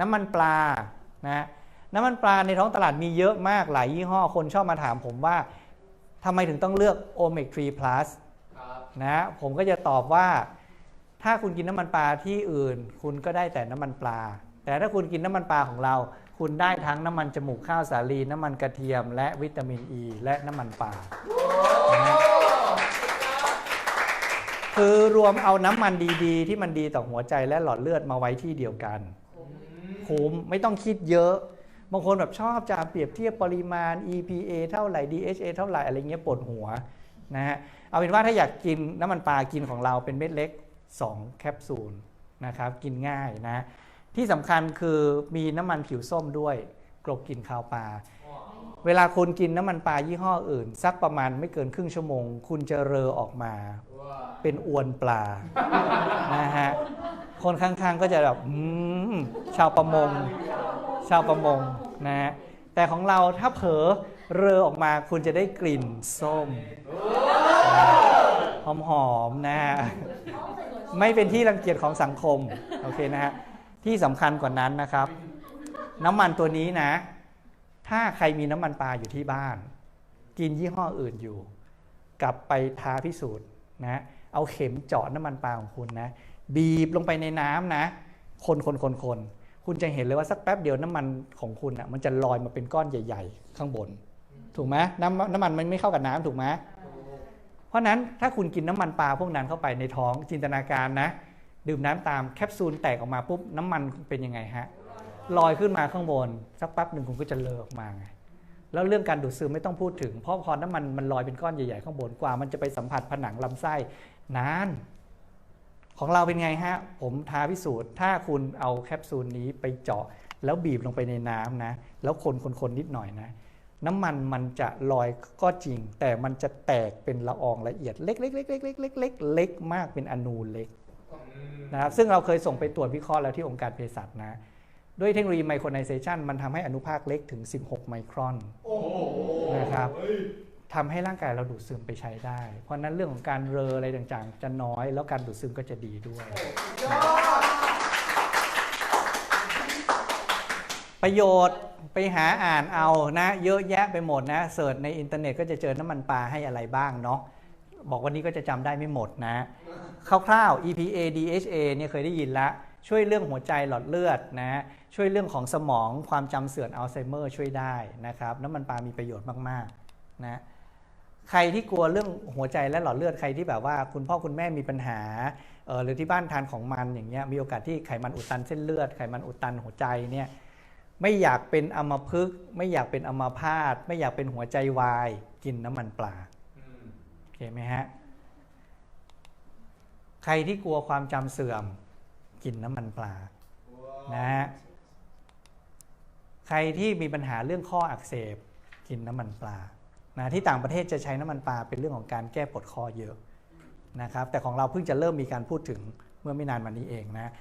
น้ำมันปลานะน้ำมันปลาในท้องตลาดมีเยอะมากหลายยี่ห้อคนชอบมาถามผมว่าทำไมถึงต้องเลือก Omega 3 Plus ครับนะผมก็จะตอบว่า ถ้าคุณกินน้ำมันปลาที่อื่น คุณก็ได้แต่น้ำมันปลา แต่ถ้าคุณกินน้ำมันปลาของเรา คุณได้ทั้งน้ำมันจมูกข้าวสาลี น้ำมันกระเทียม และวิตามินอ e, ีและน้ำมันปลานะฮะคือรวมเอาน้ำมันดีๆ ที่มันดีต่อหัวใจและหลอดเลือดมาไว้ที่เดียวกัน คุ้ม ไม่ต้องคิดเยอะ บางคนแบบชอบจะเปรียบเทียบปริมาณ EPA เท่าไหร่ DHA เท่าไหร่อะไรเงี้ยปวดหัวนะฮะเอาเป็นว่าถ้าอยากกินน้ำมันปลากินของเราเป็นเม็ดเล็ก 2 แคปซูลนะครับกินง่ายนะที่สำคัญคือมีน้ำมันผิวส้มด้วยกลบกลิ่นคาวปลาเวลาคุณกินน้ำมันปลายี่ห้ออื่น สักประมาณไม่เกินครึ่งชั่วโมง คุณจะเรอออกมาว้าเป็นอวนปลานะฮะ คนข้างๆก็จะแบบอืมชาวประมง ชาวประมงนะฮะแต่ของเราถ้าเผลอเรอออกมาคุณจะได้กลิ่นส้ม หอมๆนะฮะไม่เป็นที่รังเกียจของสังคม โอเคนะฮะ ที่สำคัญกว่านั้นนะครับ น้ำมันตัวนี้นะ ถ้าใครมีน้ำมันปลาอยู่ที่บ้าน กินยี่ห้ออื่นอยู่ กลับไปทาพิสูจน์นะ เอาเข็มเจาะน้ำมันปลาของคุณนะ บีบลงไปในน้ำนะ คนคนคนคนคุณจะเห็นเลยว่าสักแป๊บเดียวน้ำมันของคุณอะมันจะลอยมาเป็นก้อนใหญ่ ๆ ข้างบน ถูกไหมน้ำน้ำมันมันไม่เข้ากับน้ำถูกไหมเพราะนั้นถ้าคุณกินน้ำมันปลาพวกนั้นเข้าไปในท้องจินตนาการนะ ดื่มน้ำตามแคปซูลแตกออกมาปุ๊บน้ำมันเป็นยังไงฮะลอยขึ้นมาข้างบน สักแป๊บหนึ่งคุณก็จะเลอะออกมาไงแล้วเรื่องการดูดซึมไม่ต้องพูดถึงเพราะพอน้ำมันมันลอยเป็นก้อนใหญ่ๆข้างบนกว่า มันจะไปสัมผัสผนังลำไส้นาน ของเราเป็นไงฮะ ผมท้าพิสูจน์ ถ้าคุณเอาแคปซูลนี้ไปเจาะ แล้วบีบลงไปในน้ำนะ แล้วคนคนคนนิดหน่อยนะ น้ำมันมันจะลอยก็จริง แต่มันจะแตกเป็นละอองละเอียดเล็กๆเล็กๆเล็กๆเล็กๆเล็กๆเล็กมากเป็นอนูเล็กนะครับ ซึ่งเราเคยส่งไปตรวจวิเคราะห์แล้วที่องค์การเภสัชนะ ด้วยเทคโนโลยีไมโครไนเซชันมันทำให้อนุภาคเล็กถึง 16 ไมครอนนะครับ ทำให้ร่างกายเราดูดซึมไปใช้ได้ เพราะฉะนั้นเรื่องของการเรออะไรต่างๆ จะน้อยแล้วการดูดซึมก็จะดีด้วย ประโยชน์ไปหาอ่านเอานะ เยอะแยะไปหมดนะเสิร์ชในอินเทอร์เน็ตก็จะเจอน้ำมันปลาให้อะไรบ้างเนาะบอกวันนี้ก็จะจำได้ไม่หมดนะคร่าวๆ EPA DHA เนี่ยเคยได้ยินละช่วยเรื่องหัวใจหลอดเลือดนะช่วยเรื่องของสมองความจำเสื่อมอัลไซเมอร์ช่วยได้นะครับน้ำมันปลามีประโยชน์มากๆนะ ใครที่กลัวเรื่องหัวใจและหลอดเลือดใครที่แบบว่าคุณพ่อคุณแม่มีปัญหาหรือที่บ้านทานของมันอย่างเงี้ยมีโอกาสที่ไขมันอุดตันเส้นเลือดไขมันอุดตันหัวใจเนี่ยไม่อยากเป็นอัมพฤกษ์ไม่อยากเป็นอัมพาตไม่อยากเป็นหัวใจวาย กินน้ำมันปลาโอเคไหมฮะใครที่กลัวความจำเสื่อม กินน้ำมันปลานะฮะใครที่มีปัญหาเรื่องข้ออักเสบ กินน้ำมันปลา นะที่ต่างประเทศจะใช้น้ำมันปลาเป็นเรื่องของการแก้ปวดข้อเยอะนะครับแต่ของเราเพิ่งจะเริ่มมีการพูดถึงเมื่อไม่นานมานี้เองนะ